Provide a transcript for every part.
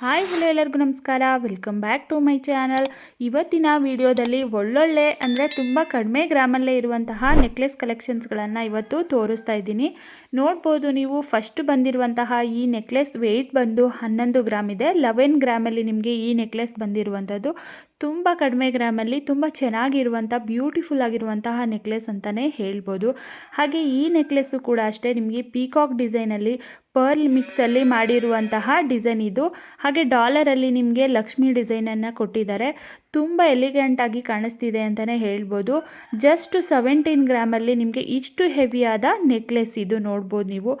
Hi hello ಎಲ್ಲರಿಗೂ ನಮಸ್ಕಾರ. Welcome back to my channel ಇವತ್ತಿನ ವಿಡಿಯೋದಲ್ಲಿ ಒಳ್ಳೊಳ್ಳೆ ಅಂದರೆ ತುಂಬ ಕಡಿಮೆ ಗ್ರಾಮಲ್ಲೇ ಇರುವಂತಹ ನೆಕ್ಲೆಸ್ ಕಲೆಕ್ಷನ್ಸ್ಗಳನ್ನು ಇವತ್ತು ತೋರಿಸ್ತಾ ಇದ್ದೀನಿ. ನೋಡ್ಬೋದು ನೀವು ಫಸ್ಟ್ ಬಂದಿರುವಂತಹ ಈ ನೆಕ್ಲೆಸ್ ವೆಯ್ಟ್ ಬಂದು ಹನ್ನೊಂದು ಗ್ರಾಮ್ ಇದೆ. ಲೆವೆನ್ ಗ್ರಾಮಲ್ಲಿ ನಿಮಗೆ ಈ ನೆಕ್ಲೆಸ್ ಬಂದಿರುವಂಥದ್ದು. ತುಂಬ ಕಡಿಮೆ ಗ್ರಾಮಲ್ಲಿ ತುಂಬ ಚೆನ್ನಾಗಿರುವಂಥ ಬ್ಯೂಟಿಫುಲ್ ಆಗಿರುವಂತಹ ನೆಕ್ಲೆಸ್ ಅಂತಲೇ ಹೇಳ್ಬೋದು. ಹಾಗೆ ಈ ನೆಕ್ಲೆಸ್ಸು ಕೂಡ ಅಷ್ಟೇ, ನಿಮಗೆ ಪೀಕಾಕ್ ಡಿಸೈನಲ್ಲಿ ಪರ್ಲ್ ಮಿಕ್ಸಲ್ಲಿ ಮಾಡಿರುವಂತಹ ಡಿಸೈನ್ ಇದು. ಹಾಗೆ ಡಾಲರಲ್ಲಿ ನಿಮಗೆ ಲಕ್ಷ್ಮಿ ಡಿಸೈನನ್ನು ಕೊಟ್ಟಿದ್ದಾರೆ. ತುಂಬ ಎಲಿಗೆಂಟಾಗಿ ಕಾಣಿಸ್ತಿದೆ ಅಂತಲೇ ಹೇಳ್ಬೋದು. ಜಸ್ಟ್ ಸೆವೆಂಟೀನ್ ಗ್ರಾಮಲ್ಲಿ ನಿಮಗೆ ಇಷ್ಟು ಹೆವಿಯಾದ ನೆಕ್ಲೆಸ್ ಇದು ನೋಡ್ಬೋದು ನೀವು.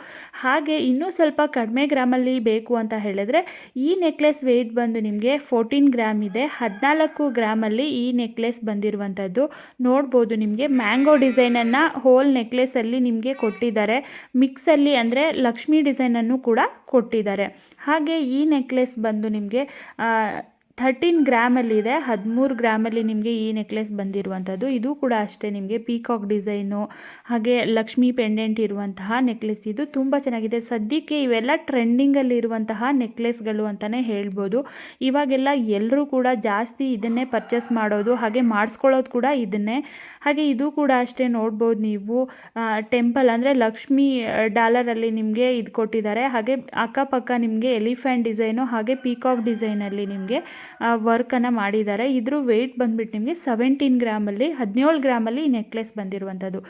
ಹಾಗೆ ಇನ್ನೂ ಸ್ವಲ್ಪ ಕಡಿಮೆ ಗ್ರಾಮಲ್ಲಿ ಬೇಕು ಅಂತ ಹೇಳಿದ್ರೆ, ಈ ನೆಕ್ಲೆಸ್ ವೆಯ್ಟ್ ಬಂದು ನಿಮಗೆ ಫೋರ್ಟೀನ್ ಗ್ರಾಮ್ ಇದೆ. ಹದಿನಾಲ್ಕು ಗ್ರಾಮಲ್ಲಿ ಈ ನೆಕ್ಲೆಸ್ ಬಂದಿರುವಂಥದ್ದು. ನೋಡ್ಬೋದು ನಿಮಗೆ. ಮ್ಯಾಂಗೋ ಡಿಸೈನನ್ನು ಹೋಲ್ ನೆಕ್ಲೆಸಲ್ಲಿ ನಿಮಗೆ ಕೊಟ್ಟಿದ್ದಾರೆ. ಮಿಕ್ಸಲ್ಲಿ ಅಂದರೆ ಲಕ್ಷ್ಮಿ ಡಿಸೈನನ್ನು ಕೂಡ ಕೊಟ್ಟಿದ್ದಾರೆ. ಹಾಗೆ ಈ ನೆಕ್ಲೆಸ್ ಬಂದು ನಿಮಗೆ ಥರ್ಟೀನ್ ಗ್ರಾಮಲ್ಲಿದೆ, ಹದಿಮೂರು ಗ್ರಾಮಲ್ಲಿ ನಿಮಗೆ ಈ ನೆಕ್ಲೆಸ್ ಬಂದಿರುವಂಥದ್ದು. ಇದು ಕೂಡ ಅಷ್ಟೇ ನಿಮಗೆ ಪೀಕಾಕ್ ಡಿಸೈನು ಹಾಗೆ ಲಕ್ಷ್ಮಿ ಪೆಂಡೆಂಟ್ ಇರುವಂತಹ ನೆಕ್ಲೆಸ್ ಇದು. ತುಂಬ ಚೆನ್ನಾಗಿದೆ. ಸದ್ಯಕ್ಕೆ ಇವೆಲ್ಲ ಟ್ರೆಂಡಿಂಗಲ್ಲಿ ಇರುವಂತಹ ನೆಕ್ಲೆಸ್ಗಳು ಅಂತಲೇ ಹೇಳ್ಬೋದು. ಇವಾಗೆಲ್ಲ ಎಲ್ಲರೂ ಕೂಡ ಜಾಸ್ತಿ ಇದನ್ನೇ ಪರ್ಚೇಸ್ ಮಾಡೋದು, ಹಾಗೆ ಮಾಡಿಸ್ಕೊಳ್ಳೋದು ಕೂಡ ಇದನ್ನೇ. ಹಾಗೆ ಇದು ಕೂಡ ಅಷ್ಟೇ ನೋಡ್ಬೋದು ನೀವು. ಟೆಂಪಲ್ ಅಂದರೆ ಲಕ್ಷ್ಮಿ ಡಾಲರಲ್ಲಿ ನಿಮಗೆ ಇದು ಕೊಟ್ಟಿದ್ದಾರೆ ಹಾಗೆ ಅಕ್ಕಪಕ್ಕ ನಿಮಗೆ ಎಲಿಫೆಂಟ್ ಡಿಸೈನು ಹಾಗೆ ಪೀಕಾಕ್ ಡಿಸೈನಲ್ಲಿ ನಿಮಗೆ ವರ್ಕನ್ನು ಮಾಡಿದ್ದಾರೆ. ಇದ್ರ ವೆಯ್ಟ್ ಬಂದ್ಬಿಟ್ಟು ನಿಮಗೆ ಸೆವೆಂಟೀನ್ ಗ್ರಾಮಲ್ಲಿ, ಹದಿನೇಳು ಗ್ರಾಮಲ್ಲಿ ಈ ನೆಕ್ಲೆಸ್ ಬಂದಿರುವಂಥದ್ದು.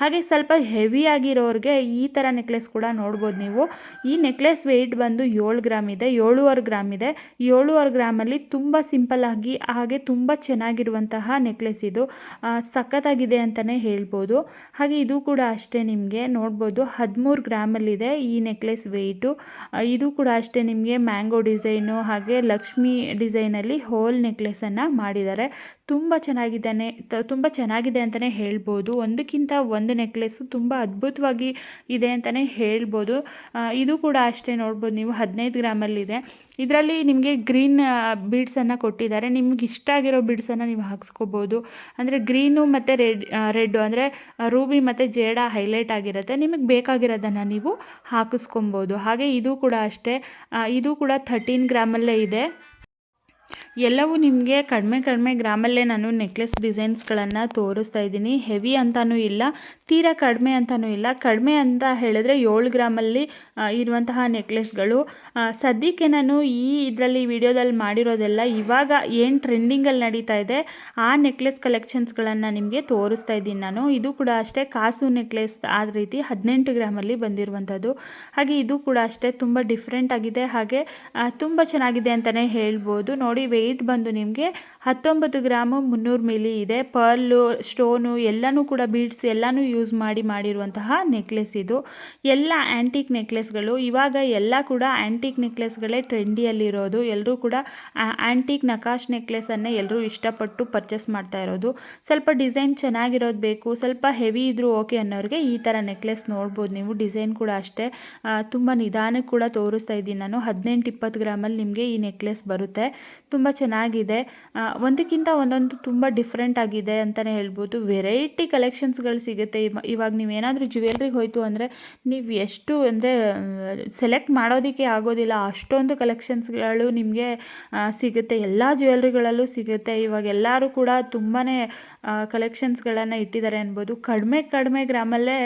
ಹಾಗೆ ಸ್ವಲ್ಪ ಹೆವಿ ಆಗಿರೋರಿಗೆ ಈ ಥರ ನೆಕ್ಲೆಸ್ ಕೂಡ ನೋಡ್ಬೋದು ನೀವು. ಈ ನೆಕ್ಲೆಸ್ ವೆಯ್ಟ್ ಬಂದು ಏಳು ಗ್ರಾಮ್ ಇದೆ, ಏಳುವರೆ ಗ್ರಾಮ್ ಇದೆ. ಏಳುವರೆ ಗ್ರಾಮಲ್ಲಿ ತುಂಬ ಸಿಂಪಲ್ ಆಗಿ, ಹಾಗೆ ತುಂಬ ಚೆನ್ನಾಗಿರುವಂತಹ ನೆಕ್ಲೆಸ್ ಇದು. ಸಖತ್ತಾಗಿದೆ ಅಂತಲೇ ಹೇಳ್ಬೋದು. ಹಾಗೆ ಇದು ಕೂಡ ಅಷ್ಟೇ ನಿಮಗೆ ನೋಡ್ಬೋದು. ಹದಿಮೂರು ಗ್ರಾಮಲ್ಲಿದೆ ಈ ನೆಕ್ಲೆಸ್ ವೆಯ್ಟು ಇದು ಕೂಡ ಅಷ್ಟೇ ನಿಮಗೆ ಮ್ಯಾಂಗೋ ಡಿಸೈನು ಹಾಗೆ ಲಕ್ಷ್ಮಿ ಡಿಸೈನ್ ಡಿಸೈನಲ್ಲಿ ಹೋಲ್ ನೆಕ್ಲೆಸನ್ನು ಮಾಡಿದ್ದಾರೆ. ತುಂಬ ಚೆನ್ನಾಗಿದ್ದಾನೆ ತುಂಬ ಚೆನ್ನಾಗಿದೆ ಅಂತಲೇ ಹೇಳ್ಬೋದು. ಒಂದಕ್ಕಿಂತ ಒಂದು ನೆಕ್ಲೆಸ್ಸು ತುಂಬ ಅದ್ಭುತವಾಗಿ ಇದೆ ಅಂತಲೇ ಹೇಳ್ಬೋದು. ಇದು ಕೂಡ ಅಷ್ಟೇ ನೋಡ್ಬೋದು ನೀವು, ಹದಿನೈದು ಗ್ರಾಮಲ್ಲಿದೆ. ಇದರಲ್ಲಿ ನಿಮಗೆ ಗ್ರೀನ್ ಬೀಡ್ಸನ್ನು ಕೊಟ್ಟಿದ್ದಾರೆ. ನಿಮ್ಗೆ ಇಷ್ಟ ಆಗಿರೋ ಬೀಡ್ಸನ್ನು ನೀವು ಹಾಕ್ಸ್ಕೋಬೋದು. ಅಂದರೆ ಗ್ರೀನು ಮತ್ತು ರೆಡ್ ರೆಡ್ಡು, ಅಂದರೆ ರೂಬಿ ಮತ್ತು ಜೇಡ ಹೈಲೈಟ್ ಆಗಿರುತ್ತೆ. ನಿಮಗೆ ಬೇಕಾಗಿರೋದನ್ನು ನೀವು ಹಾಕಿಸ್ಕೊಬೋದು. ಹಾಗೆ ಇದು ಕೂಡ ಅಷ್ಟೇ. ಇದು ಕೂಡ ಥರ್ಟೀನ್ ಗ್ರಾಮಲ್ಲೇ ಇದೆ. ಎಲ್ಲವೂ ನಿಮಗೆ ಕಡಿಮೆ ಕಡಿಮೆ ಗ್ರಾಮಲ್ಲೇ ನಾನು ನೆಕ್ಲೆಸ್ ಡಿಸೈನ್ಸ್ಗಳನ್ನು ತೋರಿಸ್ತಾ ಇದ್ದೀನಿ. ಹೆವಿ ಅಂತಲೂ ಇಲ್ಲ, ತೀರಾ ಕಡಿಮೆ ಅಂತಲೂ ಇಲ್ಲ. ಕಡಿಮೆ ಅಂತ ಹೇಳಿದ್ರೆ ಏಳು ಗ್ರಾಮಲ್ಲಿ ಇರುವಂತಹ ನೆಕ್ಲೆಸ್ಗಳು ಸದ್ಯಕ್ಕೆ ನಾನು ಈ ಇದರಲ್ಲಿ ವಿಡಿಯೋದಲ್ಲಿ ಮಾಡಿರೋದೆಲ್ಲ ಇವಾಗ ಏನು ಟ್ರೆಂಡಿಂಗಲ್ಲಿ ನಡೀತಾ ಇದೆ, ಆ ನೆಕ್ಲೆಸ್ ಕಲೆಕ್ಷನ್ಸ್ಗಳನ್ನು ನಿಮಗೆ ತೋರಿಸ್ತಾ ಇದ್ದೀನಿ ನಾನು. ಇದು ಕೂಡ ಅಷ್ಟೇ ಕಾಸು ನೆಕ್ಲೆಸ್ ಆದ ರೀತಿ ಹದಿನೆಂಟು ಗ್ರಾಮಲ್ಲಿ ಬಂದಿರುವಂಥದ್ದು. ಹಾಗೆ ಇದು ಕೂಡ ಅಷ್ಟೇ ತುಂಬ ಡಿಫ್ರೆಂಟ್ ಆಗಿದೆ. ಹಾಗೆ ತುಂಬ ಚೆನ್ನಾಗಿದೆ ಅಂತಲೇ ಹೇಳ್ಬೋದು. ನೋಡಿ ಬಂದು ನಿಮಗೆ ಹತ್ತೊಂಬತ್ತು ಗ್ರಾಮು ಮುನ್ನೂರು ಮಿಲಿ ಇದೆ. ಪರ್ಲು, ಸ್ಟೋನು ಎಲ್ಲನೂ ಕೂಡ ಬೀಡ್ಸ್ ಎಲ್ಲನೂ ಯೂಸ್ ಮಾಡಿ ಮಾಡಿರುವಂತಹ ನೆಕ್ಲೆಸ್ ಇದು. ಎಲ್ಲ ಆ್ಯಂಟಿಕ್ ನೆಕ್ಲೆಸ್ಗಳು ಇವಾಗ ಎಲ್ಲ ಕೂಡ ಆ್ಯಂಟಿಕ್ ನೆಕ್ಲೆಸ್ಗಳೇ ಟ್ರೆಂಡಿಯಲ್ಲಿರೋದು ಎಲ್ಲರೂ ಕೂಡ ಆ್ಯಂಟಿಕ್ ನಕಾಶ್ ನೆಕ್ಲೆಸನ್ನೇ ಎಲ್ಲರೂ ಇಷ್ಟಪಟ್ಟು ಪರ್ಚೇಸ್ ಮಾಡ್ತಾ ಇರೋದು. ಸ್ವಲ್ಪ ಡಿಸೈನ್ ಚೆನ್ನಾಗಿರೋದು ಬೇಕು, ಸ್ವಲ್ಪ ಹೆವಿ ಇದ್ದರೂ ಓಕೆ ಅನ್ನೋರಿಗೆ ಈ ಥರ ನೆಕ್ಲೆಸ್ ನೋಡ್ಬೋದು. ನೀವು ಡಿಸೈನ್ ಕೂಡ ಅಷ್ಟೇ ತುಂಬ ನಿಧಾನಕ್ಕೆ ಕೂಡ ತೋರಿಸ್ತಾ ಇದ್ದೀನಿ ನಾನು. ಹದಿನೆಂಟು ಇಪ್ಪತ್ತು ಗ್ರಾಮಲ್ಲಿ ನಿಮಗೆ ಈ ನೆಕ್ಲೆಸ್ ಬರುತ್ತೆ. ತುಂಬ ಚೆನ್ನಾಗಿದೆ. ಒಂದಕ್ಕಿಂತ ಒಂದೊಂದು ತುಂಬ ಡಿಫ್ರೆಂಟ್ ಆಗಿದೆ ಅಂತಲೇ ಹೇಳ್ಬೋದು. ವೆರೈಟಿ ಕಲೆಕ್ಷನ್ಸ್ಗಳು ಸಿಗುತ್ತೆ. ಇವಾಗ ನೀವೇನಾದರೂ ಜ್ಯುವೆಲ್ರಿಗೆ ಹೋಯಿತು ಅಂದರೆ ನೀವು ಎಷ್ಟು ಅಂದರೆ ಸೆಲೆಕ್ಟ್ ಮಾಡೋದಕ್ಕೆ ಆಗೋದಿಲ್ಲ. ಅಷ್ಟೊಂದು ಕಲೆಕ್ಷನ್ಸ್ಗಳು ನಿಮಗೆ ಸಿಗುತ್ತೆ. ಎಲ್ಲ ಜ್ಯುವೆಲ್ರಿಗಳಲ್ಲೂ ಸಿಗುತ್ತೆ. ಇವಾಗ ಎಲ್ಲರೂ ಕೂಡ ತುಂಬಾ ಕಲೆಕ್ಷನ್ಸ್ಗಳನ್ನು ಇಟ್ಟಿದ್ದಾರೆ ಅನ್ಬೋದು. ಕಡಿಮೆ ಕಡಿಮೆ ಗ್ರಾಮಲ್ಲೇ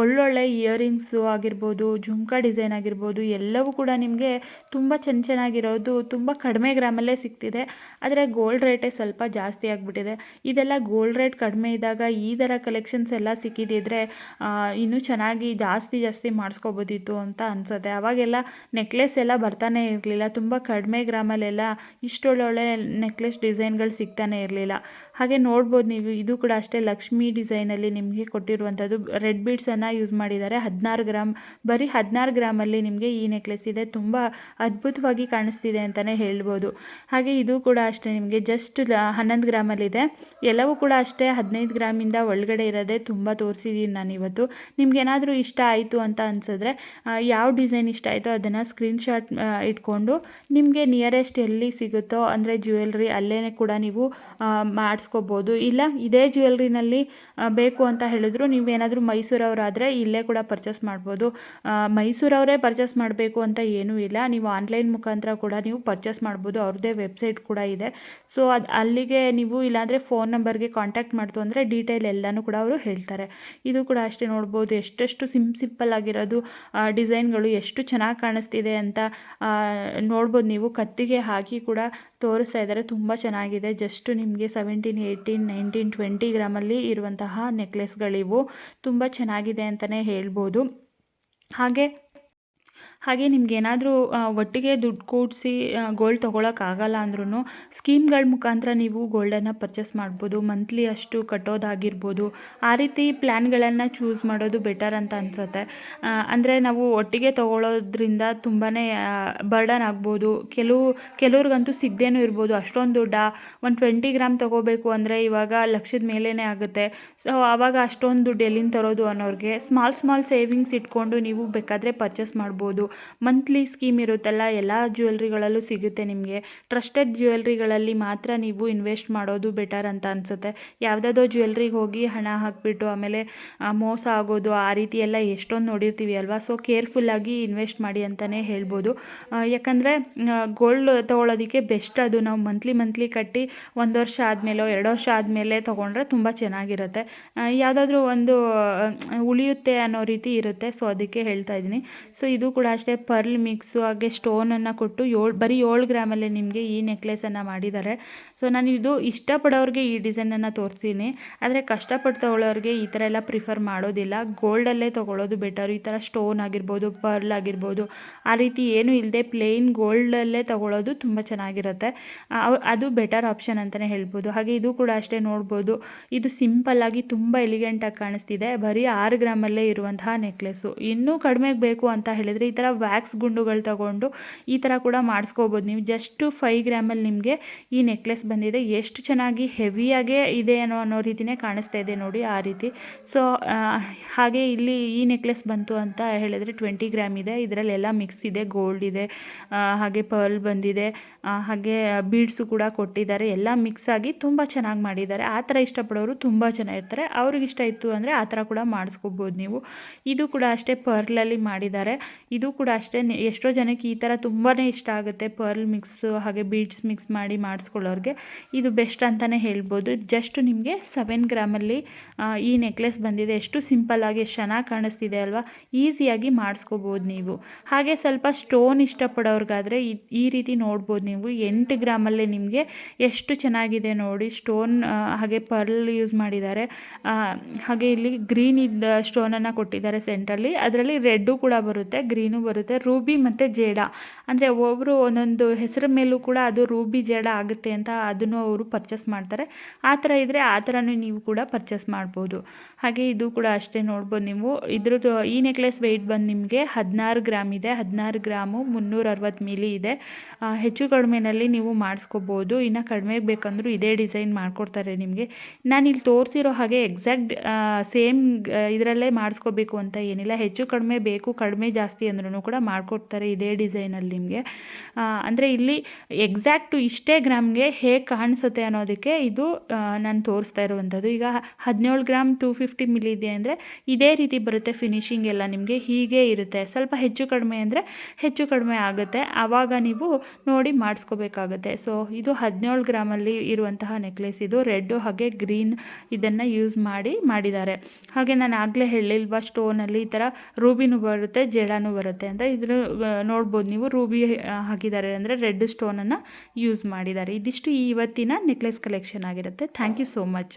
ಒಳ್ಳೊಳ್ಳೆ ಇಯರಿಂಗ್ಸು ಆಗಿರ್ಬೋದು, ಜುಮ್ಕಾ ಡಿಸೈನ್ ಆಗಿರ್ಬೋದು, ಎಲ್ಲವೂ ಕೂಡ ನಿಮಗೆ ತುಂಬ ಚೆನ್ನ ಚೆನ್ನಾಗಿರೋದು, ತುಂಬ ಕಡಿಮೆ ಗ್ರಾಮಲ್ಲೇ ಸಿಗ್ತಿದೆ. ಆದರೆ ಗೋಲ್ಡ್ ರೇಟೇ ಸ್ವಲ್ಪ ಜಾಸ್ತಿ ಆಗಿಬಿಟ್ಟಿದೆ. ಇದೆಲ್ಲ ಗೋಲ್ಡ್ ರೇಟ್ ಕಡಿಮೆ ಇದ್ದಾಗ ಈ ಥರ ಕಲೆಕ್ಷನ್ಸ್ ಎಲ್ಲ ಸಿಕ್ಕಿದ್ದಿದ್ರೆ ಇನ್ನೂ ಚೆನ್ನಾಗಿ ಜಾಸ್ತಿ ಜಾಸ್ತಿ ಮಾಡಿಸ್ಕೋಬೋದಿತ್ತು ಅಂತ ಅನಿಸುತ್ತೆ. ಅವಾಗೆಲ್ಲ ನೆಕ್ಲೆಸ್ ಎಲ್ಲ ಬರ್ತಾನೆ ಇರಲಿಲ್ಲ. ತುಂಬ ಕಡಿಮೆ ಗ್ರಾಮಲ್ಲೆಲ್ಲ ಇಷ್ಟೊಳ್ಳೊಳ್ಳೆ ನೆಕ್ಲೆಸ್ ಡಿಸೈನ್ಗಳು ಸಿಗ್ತಾನೆ ಇರಲಿಲ್ಲ. ಹಾಗೆ ನೋಡ್ಬೋದು ನೀವು, ಇದು ಕೂಡ ಅಷ್ಟೇ ಲಕ್ಷ್ಮಿ ಡಿಸೈನಲ್ಲಿ ನಿಮಗೆ ಕೊಟ್ಟಿರುವಂಥದ್ದು. ರೆಡ್ ಬೀಡ್ಸನ್ನು ಯೂಸ್ ಮಾಡಿದ್ದಾರೆ. ಹದಿನಾರು ಗ್ರಾಮ್, ಬರೀ ಹದಿನಾರು ಗ್ರಾಮಲ್ಲಿ ನಿಮಗೆ ಈ ನೆಕ್ಲೆಸ್ ಇದೆ. ತುಂಬ ಅದ್ಭುತವಾಗಿ ಕಾಣಿಸ್ತಿದೆ ಅಂತಲೇ ಹೇಳ್ಬೋದು. ಹಾಗೆ ಇದು ಕೂಡ ಅಷ್ಟೇ ನಿಮಗೆ ಜಸ್ಟ್ ಹನ್ನೊಂದು ಗ್ರಾಮಲ್ಲಿದೆ. ಎಲ್ಲವೂ ಕೂಡ ಅಷ್ಟೇ ಹದಿನೈದು ಗ್ರಾಮಿಂದ ಒಳಗಡೆ ಇರೋದೇ ತುಂಬ ತೋರಿಸಿದ್ದೀನಿ ನಾನು ಇವತ್ತು. ನಿಮ್ಗೆ ಏನಾದರೂ ಇಷ್ಟ ಆಯಿತು ಅಂತ ಅನಿಸಿದ್ರೆ ಯಾವ ಡಿಸೈನ್ ಇಷ್ಟ ಆಯಿತೋ ಅದನ್ನು ಸ್ಕ್ರೀನ್ಶಾಟ್ ಇಟ್ಕೊಂಡು ನಿಮಗೆ ನಿಯರೆಸ್ಟ್ ಎಲ್ಲಿ ಸಿಗುತ್ತೋ ಅಂದರೆ ಜ್ಯುವೆಲ್ರಿ ಅಲ್ಲೇ ಕೂಡ ನೀವು ಮಾಡಿಸ್ಕೋಬೋದು. ಇಲ್ಲ ಇದೇ ಜ್ಯುವೆಲ್ರಿನಲ್ಲಿ ಬೇಕು ಅಂತ ಹೇಳಿದ್ರು ನೀವೇನಾದರೂ ಮೈಸೂರವರಾದರೆ ಇಲ್ಲೇ ಕೂಡ ಪರ್ಚೇಸ್ ಮಾಡ್ಬೋದು. ಮೈಸೂರವರೇ ಪರ್ಚೇಸ್ ಮಾಡಬೇಕು ಅಂತ ಏನೂ ಇಲ್ಲ. ನೀವು ಆನ್ಲೈನ್ ಮುಖಾಂತರ ಕೂಡ ನೀವು ಪರ್ಚೇಸ್ ಮಾಡ್ಬೋದು. ಅವ್ರದ್ದೇ ವೆಬ್ಸೈಟ್ ಕೂಡ ಇದೆ. ಸೊ ಅದು ಅಲ್ಲಿಗೆ ನೀವು ಇಲ್ಲಾಂದರೆ ಫೋನ್ ನಂಬರ್ಗೆ ಕಾಂಟ್ಯಾಕ್ಟ್ ಮಾಡ್ತು ಅಂದರೆ ಡೀಟೇಲ್ ಎಲ್ಲನೂ ಕೂಡ ಅವರು ಹೇಳ್ತಾರೆ. ಇದು ಕೂಡ ಅಷ್ಟೇ ನೋಡ್ಬೋದು ಎಷ್ಟೆಷ್ಟು ಸಿಮ್ ಸಿಂಪಲ್ ಆಗಿರೋದು ಡಿಸೈನ್ಗಳು ಎಷ್ಟು ಚೆನ್ನಾಗಿ ಕಾಣಿಸ್ತಿದೆ ಅಂತ ನೋಡ್ಬೋದು ನೀವು ಕತ್ತಿಗೆ ಹಾಕಿ ಕೂಡ ತೋರಿಸ್ತಾ ಇದ್ದಾರೆ. ತುಂಬ ಚೆನ್ನಾಗಿದೆ. ಜಸ್ಟ್ ನಿಮಗೆ ಸೆವೆಂಟೀನ್ ಏಯ್ಟೀನ್ ನೈನ್ಟೀನ್ ಟ್ವೆಂಟಿ ಗ್ರಾಮಲ್ಲಿ ಇರುವಂತಹ ನೆಕ್ಲೆಸ್ಗಳಿವು ತುಂಬ ಚೆನ್ನಾಗಿದೆ ಅಂತಲೇ ಹೇಳ್ಬೋದು. ಹಾಗೆ ಹಾಗೆ ನಿಮ್ಗೇನಾದರೂ ಒಟ್ಟಿಗೆ ದುಡ್ಡು ಕೂಡಿಸಿ ಗೋಲ್ಡ್ ತೊಗೊಳಕ್ಕಾಗಲ್ಲ ಅಂದ್ರೂ ಸ್ಕೀಮ್ಗಳ ಮುಖಾಂತರ ನೀವು ಗೋಲ್ಡನ್ನು ಪರ್ಚೇಸ್ ಮಾಡ್ಬೋದು ಮಂತ್ಲಿ ಅಷ್ಟು ಕಟ್ಟೋದಾಗಿರ್ಬೋದು, ಆ ರೀತಿ ಪ್ಲ್ಯಾನ್ಗಳನ್ನು ಚೂಸ್ ಮಾಡೋದು ಬೆಟರ್ ಅಂತ ಅನಿಸುತ್ತೆ. ಅಂದರೆ ನಾವು ಒಟ್ಟಿಗೆ ತೊಗೊಳೋದ್ರಿಂದ ತುಂಬಾ ಬರ್ಡನ್ ಆಗ್ಬೋದು. ಕೆಲವು, ಕೆಲವ್ರಿಗಂತೂ ಸಿಗದೇನೂ ಇರ್ಬೋದು. ಅಷ್ಟೊಂದು ದುಡ್ಡ ಒಂದು ಟ್ವೆಂಟಿ ಗ್ರಾಮ್ ತೊಗೋಬೇಕು ಅಂದರೆ ಇವಾಗ ಲಕ್ಷದ ಮೇಲೇ ಆಗುತ್ತೆ. ಸೊ ಆವಾಗ ಅಷ್ಟೊಂದು ದುಡ್ಡು ಎಲ್ಲಿಂದ ತರೋದು ಅನ್ನೋರಿಗೆ ಸ್ಮಾಲ್ ಸ್ಮಾಲ್ ಸೇವಿಂಗ್ಸ್ ಇಟ್ಕೊಂಡು ನೀವು ಬೇಕಾದರೆ ಪರ್ಚೇಸ್ ಮಾಡ್ಬೋದು. ಮಂತ್ಲಿ ಸ್ಕೀಮ್ ಇರುತ್ತಲ್ಲ, ಎಲ್ಲ ಜ್ಯುವೆಲ್ರಿಗಳಲ್ಲೂ ಸಿಗುತ್ತೆ ನಿಮಗೆ. ಟ್ರಸ್ಟೆಡ್ ಜ್ಯುವೆಲ್ರಿಗಳಲ್ಲಿ ಮಾತ್ರ ನೀವು ಇನ್ವೆಸ್ಟ್ ಮಾಡೋದು ಬೆಟರ್ ಅಂತ ಅನಿಸುತ್ತೆ. ಯಾವುದಾದ್ರೂ ಜ್ಯುವೆಲ್ರಿಗೆ ಹೋಗಿ ಹಣ ಹಾಕಿಬಿಟ್ಟು, ಆಮೇಲೆ ಮೋಸ ಆಗೋದು, ಆ ರೀತಿ ಎಲ್ಲ ಎಷ್ಟೊಂದು ನೋಡಿರ್ತೀವಿ ಅಲ್ವಾ? ಸೊ ಕೇರ್ಫುಲ್ಲಾಗಿ ಇನ್ವೆಸ್ಟ್ ಮಾಡಿ ಅಂತಲೇ ಹೇಳ್ಬೋದು. ಯಾಕಂದರೆ ಗೋಲ್ಡ್ ತೊಗೊಳೋದಕ್ಕೆ ಬೆಸ್ಟ್ ಅದು. ನಾವು ಮಂತ್ಲಿ ಮಂತ್ಲಿ ಕಟ್ಟಿ ಒಂದು ವರ್ಷ ಆದಮೇಲೋ, ಎರಡು ವರ್ಷ ಆದಮೇಲೆ ತೊಗೊಂಡ್ರೆ ತುಂಬ ಚೆನ್ನಾಗಿರುತ್ತೆ. ಯಾವುದಾದ್ರೂ ಒಂದು ಉಳಿಯುತ್ತೆ ಅನ್ನೋ ರೀತಿ ಇರುತ್ತೆ. ಸೊ ಅದಕ್ಕೆ ಹೇಳ್ತಾ ಇದ್ದೀನಿ. ಸೊ ಇದು ಕೂಡ ಅಷ್ಟೇ ಪರ್ಲ್ ಮಿಕ್ಸು, ಹಾಗೆ ಸ್ಟೋನನ್ನು ಕೊಟ್ಟು ಏಳು, ಬರೀ ಏಳು ಗ್ರಾಮಲ್ಲೇ ನಿಮಗೆ ಈ ನೆಕ್ಲೆಸನ್ನು ಮಾಡಿದ್ದಾರೆ ಸೊ ನಾನು ಇದು ಇಷ್ಟಪಡೋರಿಗೆ ಈ ಡಿಸೈನನ್ನು ತೋರಿಸ್ತೀನಿ. ಆದರೆ ಕಷ್ಟಪಟ್ಟು ತೊಗೊಳ್ಳೋರಿಗೆ ಈ ಥರ ಎಲ್ಲ ಪ್ರಿಫರ್ ಮಾಡೋದಿಲ್ಲ. ಗೋಲ್ಡಲ್ಲೇ ತೊಗೊಳ್ಳೋದು ಬೆಟರು ಈ ಥರ ಸ್ಟೋನ್ ಆಗಿರ್ಬೋದು ಪರ್ಲ್ ಆಗಿರ್ಬೋದು, ಆ ರೀತಿ ಏನೂ ಇಲ್ಲದೆ ಪ್ಲೇನ್ ಗೋಲ್ಡಲ್ಲೇ ತೊಗೊಳ್ಳೋದು ತುಂಬ ಚೆನ್ನಾಗಿರುತ್ತೆ. ಅದು ಬೆಟರ್ ಆಪ್ಷನ್ ಅಂತಲೇ ಹೇಳ್ಬೋದು. ಹಾಗೆ ಇದು ಕೂಡ ಅಷ್ಟೇ ನೋಡ್ಬೋದು. ಇದು ಸಿಂಪಲ್ಲಾಗಿ ತುಂಬ ಎಲಿಗೆಂಟಾಗಿ ಕಾಣಿಸ್ತಿದೆ. ಬರೀ ಆರು ಗ್ರಾಮಲ್ಲೇ ಇರುವಂತಹ ನೆಕ್ಲೆಸ್ಸು ಇನ್ನೂ ಕಡಿಮೆಗೆ ಬೇಕು ಅಂತ ಹೇಳಿದರೆ ಈ ಥರ ವ್ಯಾಕ್ಸ್ ಗುಂಡುಗಳು ತಗೊಂಡು ಈ ಥರ ಕೂಡ ಮಾಡಿಸ್ಕೋಬೋದು. ನೀವು ಜಸ್ಟು ಫೈವ್ ಗ್ರಾಮಲ್ಲಿ ನಿಮಗೆ ಈ ನೆಕ್ಲೆಸ್ ಬಂದಿದೆ. ಎಷ್ಟು ಚೆನ್ನಾಗಿ ಹೆವಿಯಾಗೇ ಇದೆ ಅನ್ನೋ ಅನ್ನೋ ರೀತಿಯೇ ಕಾಣಿಸ್ತಾ ಇದೆ ನೋಡಿ ಆ ರೀತಿ. ಸೊ ಹಾಗೆ ಇಲ್ಲಿ ಈ ನೆಕ್ಲೆಸ್ ಬಂತು ಅಂತ ಹೇಳಿದರೆ ಟ್ವೆಂಟಿ ಗ್ರಾಮ್ ಇದೆ. ಇದರಲ್ಲೆಲ್ಲ ಮಿಕ್ಸ್ ಇದೆ. ಗೋಲ್ಡ್ ಇದೆ ಹಾಗೆ ಪರ್ಲ್ ಬಂದಿದೆ ಹಾಗೆ ಬೀಡ್ಸು ಕೂಡ ಕೊಟ್ಟಿದ್ದಾರೆ. ಎಲ್ಲ ಮಿಕ್ಸ್ ಆಗಿ ತುಂಬ ಚೆನ್ನಾಗಿ ಮಾಡಿದ್ದಾರೆ. ಆ ಥರ ಇಷ್ಟಪಡೋರು ತುಂಬ ಚೆನ್ನಾಗಿರ್ತಾರೆ ಅವ್ರಿಗೆ ಇಷ್ಟ ಇತ್ತು ಅಂದರೆ ಆ ಥರ ಕೂಡ ಮಾಡಿಸ್ಕೋಬೋದು ನೀವು. ಇದು ಕೂಡ ಅಷ್ಟೇ ಪರ್ಲಲ್ಲಿ ಮಾಡಿದ್ದಾರೆ. ಇದು ಕೂಡ ಅಷ್ಟೇ ಎಷ್ಟೋ ಜನಕ್ಕೆ ಈ ಥರ ತುಂಬಾ ಇಷ್ಟ ಆಗುತ್ತೆ ಪರ್ಲ್ ಮಿಕ್ಸು, ಹಾಗೆ ಬೀಡ್ಸ್ ಮಿಕ್ಸ್ ಮಾಡಿ ಮಾಡಿಸ್ಕೊಳ್ಳೋರಿಗೆ. ಇದು ಬೆಸ್ಟ್ ಅಂತಲೇ ಹೇಳ್ಬೋದು. ಜಸ್ಟ್ ನಿಮಗೆ ಸೆವೆನ್ ಗ್ರಾಮಲ್ಲಿ ಈ ನೆಕ್ಲೆಸ್ ಬಂದಿದೆ. ಎಷ್ಟು ಸಿಂಪಲ್ಲಾಗಿ ಎಷ್ಟು ಚೆನ್ನಾಗಿ ಕಾಣಿಸ್ತಿದೆ ಅಲ್ವಾ? ಈಸಿಯಾಗಿ ಮಾಡಿಸ್ಕೋಬೋದು ನೀವು. ಹಾಗೆ ಸ್ವಲ್ಪ ಸ್ಟೋನ್ ಇಷ್ಟಪಡೋರ್ಗಾದರೆ ಈ ರೀತಿ ನೋಡ್ಬೋದು ನೀವು. ಎಂಟು ಗ್ರಾಮಲ್ಲೇ ನಿಮಗೆ ಎಷ್ಟು ಚೆನ್ನಾಗಿದೆ ನೋಡಿ. ಸ್ಟೋನ್ ಹಾಗೆ ಪರ್ಲ್ ಯೂಸ್ ಮಾಡಿದ್ದಾರೆ. ಹಾಗೆ ಇಲ್ಲಿ ಗ್ರೀನ್ ಇದ್ದ ಸ್ಟೋನನ್ನು ಕೊಟ್ಟಿದ್ದಾರೆ ಸೆಂಟ್ರಲ್ಲಿ. ಅದರಲ್ಲಿ ರೆಡ್ಡು ಕೂಡ ಬರುತ್ತೆ, ಗ್ರೀನು ಬರುತ್ತೆ. ರೂಬಿ ಮತ್ತು ಜೇಡ. ಅಂದರೆ ಒಬ್ಬರು ಒಂದೊಂದು ಹೆಸರ ಮೇಲೂ ಕೂಡ ಅದು ರೂಬಿ, ಜೇಡ ಆಗುತ್ತೆ ಅಂತ ಅದನ್ನು ಅವರು ಪರ್ಚೇಸ್ ಮಾಡ್ತಾರೆ. ಆ ಥರ ಇದ್ದರೆ ಆ ಥರನೂ ನೀವು ಕೂಡ ಪರ್ಚೇಸ್ ಮಾಡ್ಬೋದು. ಹಾಗೆ ಇದು ಕೂಡ ಅಷ್ಟೇ ನೋಡ್ಬೋದು ನೀವು. ಇದ್ರದ್ದು ಈ ನೆಕ್ಲೆಸ್ ವೆಯ್ಟ್ ಬಂದು ನಿಮಗೆ ಹದಿನಾರು ಗ್ರಾಮ್ ಇದೆ. ಹದಿನಾರು ಗ್ರಾಮು ಮುನ್ನೂರ ಅರವತ್ತು ಮಿಲಿ ಇದೆ. ಹೆಚ್ಚು ಕಡಿಮೆನಲ್ಲಿ ನೀವು ಮಾಡಿಸ್ಕೋಬೋದು. ಇನ್ನು ಕಡಿಮೆ ಬೇಕಂದ್ರೂ ಇದೇ ಡಿಸೈನ್ ಮಾಡಿಕೊಡ್ತಾರೆ ನಿಮಗೆ. ನಾನು ಇಲ್ಲಿ ತೋರಿಸಿರೋ ಹಾಗೆ ಎಕ್ಸಾಕ್ಟ್ ಸೇಮ್ ಇದರಲ್ಲೇ ಮಾಡಿಸ್ಕೋಬೇಕು ಅಂತ ಏನಿಲ್ಲ. ಹೆಚ್ಚು ಕಡಿಮೆ ಬೇಕು, ಕಡಿಮೆ ಜಾಸ್ತಿ ಅಂದ್ರೂ ಕೂಡ ಮಾಡಿಕೊಡ್ತಾರೆ ಇದೇ ಡಿಸೈನಲ್ಲಿ ನಿಮಗೆ. ಅಂದರೆ ಇಲ್ಲಿ ಎಕ್ಸಾಕ್ಟು ಇಷ್ಟೇ ಗ್ರಾಮ್ಗೆ ಹೇಗೆ ಕಾಣಿಸುತ್ತೆ ಅನ್ನೋದಕ್ಕೆ ಇದು ನಾನು ತೋರಿಸ್ತಾ ಇರುವಂಥದ್ದು. ಈಗ ಹದಿನೇಳು ಗ್ರಾಮ್ ಟು ಮಿಲಿ ಇದೆ ಅಂದರೆ ಇದೇ ರೀತಿ ಬರುತ್ತೆ ಫಿನಿಶಿಂಗ್ ಎಲ್ಲ ನಿಮಗೆ, ಹೀಗೆ ಇರುತ್ತೆ. ಸ್ವಲ್ಪ ಹೆಚ್ಚು ಕಡಿಮೆ ಅಂದರೆ ಹೆಚ್ಚು ಕಡಿಮೆ ಆಗುತ್ತೆ. ಆವಾಗ ನೀವು ನೋಡಿ ಮಾಡಿಸ್ಕೋಬೇಕಾಗತ್ತೆ. ಸೊ ಇದು ಹದಿನೇಳು ಗ್ರಾಮಲ್ಲಿ ಇರುವಂತಹ ನೆಕ್ಲೆಸ್ ಇದು ರೆಡ್ಡು ಹಾಗೆ ಗ್ರೀನ್ ಇದನ್ನು ಯೂಸ್ ಮಾಡಿ ಮಾಡಿದ್ದಾರೆ. ಹಾಗೆ ನಾನು ಆಗಲೇ ಹೇಳಿಲ್ವಾ ಸ್ಟೋನಲ್ಲಿ ಈ ಥರ ರೂಬಿನೂ ಬರುತ್ತೆ, ಜೇಡಾನು ಬರುತ್ತೆ ಅಂತ. ಇದ್ರ ನೋಡ್ಬೋದು ನೀವು. ರೂಬಿ ಹಾಕಿದ್ದಾರೆ ಅಂದರೆ ರೆಡ್ ಸ್ಟೋನನ್ನು ಯೂಸ್ ಮಾಡಿದ್ದಾರೆ. ಇದಿಷ್ಟು ಇವತ್ತಿನ ನೆಕ್ಲೆಸ್ ಕಲೆಕ್ಷನ್ ಆಗಿರುತ್ತೆ. Thank you so much